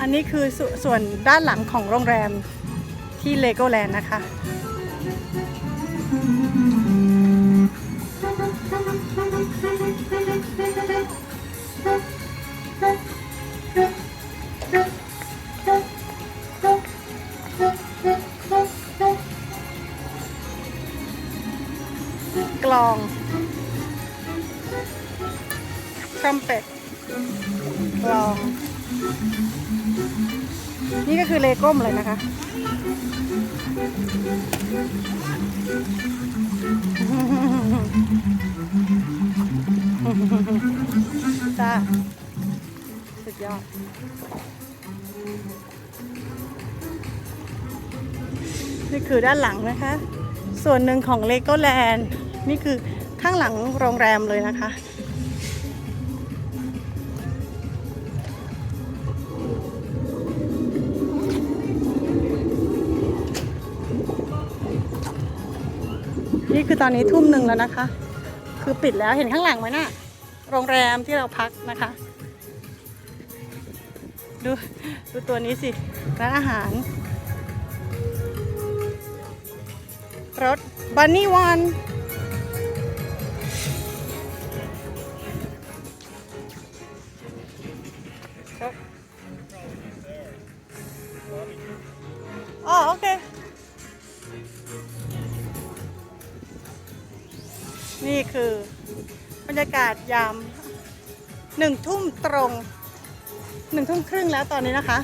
อันนี้คือสส่วนด้านหลังของโรงแรมที่เลโกแลนด์นะคะ กลองทรัมเป็ตกลอง นี่ก็คือเลโก้มเลยนะคะจ้าสุดยอดนี่คือด้านหลังนะคะ ส่วนหนึ่งของเลโก้แลนด์นี่คือข้างหลังโรงแรมเลยนะคะ ตอนนี้ทุ่มหนึ่งแล้วนะคะ คือปิดแล้วเห็นข้างหลังไหมน่ะโรงแรมที่เราพักนะคะ ดูดูตัวนี้สิร้านอาหาร รถบันนี่วัน นี่คือบรรยากาศยามหนึ่งทุ่มตรงหนึ่งทุ่มครึ่งแล้วตอนนี้นะคะ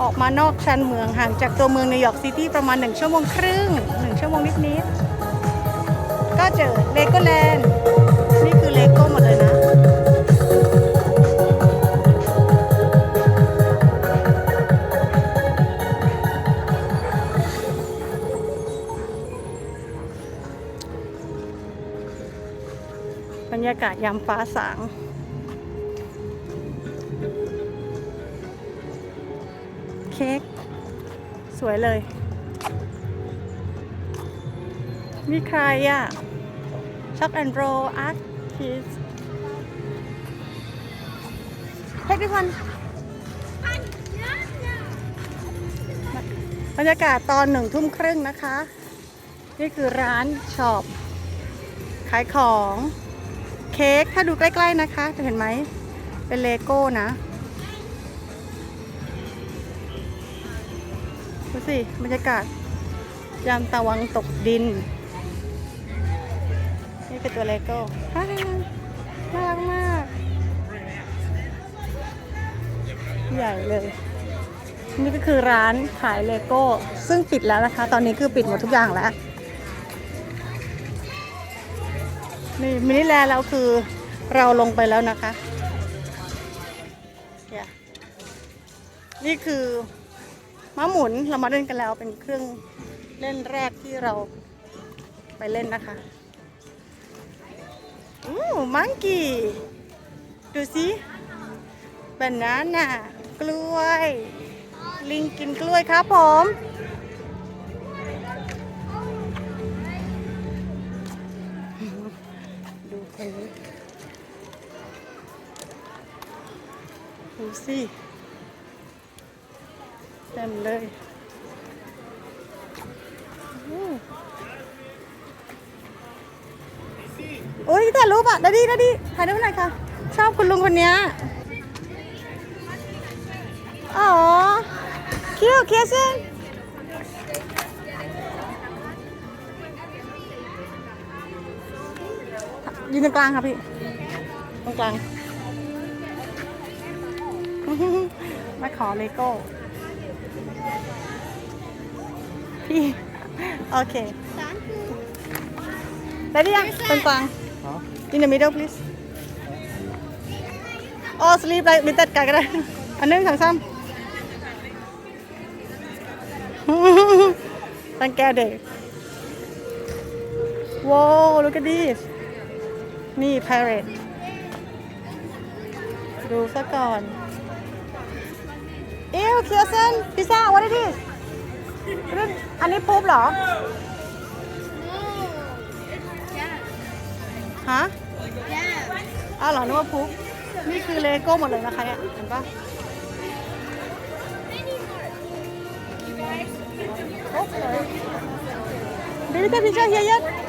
ออกมานอกชานเมืองห่างจากตัวเมืองนิวยอร์กซิตี้ประมาณหนึ่งชั่วโมงครึ่งหนึ่งชั่วโมงนิดๆก็เจอเลโกแลนด์ รรยากาศยามฟ้าสาง เค้กสวยเลย มีใครอะช็อกแอนด์โรอาร์ตพีซเฮ้ยทุกคนบรรยากาศตอนหนึ่งทุ่มครึ่งนะคะ นี่คือร้านช็อปขายของ เค้กถ้าดูใกล้ๆนะคะ จะเห็นไหมเป็นเลโก้นะดูสิบรรยากาศยามตะวันตกดิน นี่คือตัวเลโก้ฮ่น่ารักมาก ใหญ่เลย นี่ก็คือร้านขายเลโก้ ซึ่งปิดแล้วนะคะ ตอนนี้คือปิดหมดทุกอย่างแล้ว นี่มินิแลนด์เราคือเราลงไปแล้วนะคะนี่ยนี่คือม้าหมุนเรามาเล่นกันแล้วเป็นเครื่องเล่นแรกที่เราไปเล่นนะคะอู้มังกี้ดูสิบานาน่ากล้วย ลิงกินกล้วยครับผม ดูสิเต็มเลยโอ้ยถ่รูปอะดาดีดาดีถ่ายรูปหน่อยค่ะ ชอบคุณลุงคนเนี้ยอ๋อคิวเคียซินยืนตรงกลางค่ะพี่ ตรงกลาง มาขอเลโก้ พี่ โอเค ได้หรือยังตรงกลาง In the middle please อ๋อ sleep ไปมิตัดกันก็ได้ อันหนึงสองสามตั้งแกเด็กว้าว look at this นี่ parrot ดูซะก่อนเอ้วเคียเซนพิซซ่า what is this รื่องอันนี้ปุ๊บเหรอ ฮะอ้าวเหรอนึกว่าปุ๊บนี่คือเลโก้หมดเลยนะคะเนี่ย เห็นปะ Did you take a picture here yet?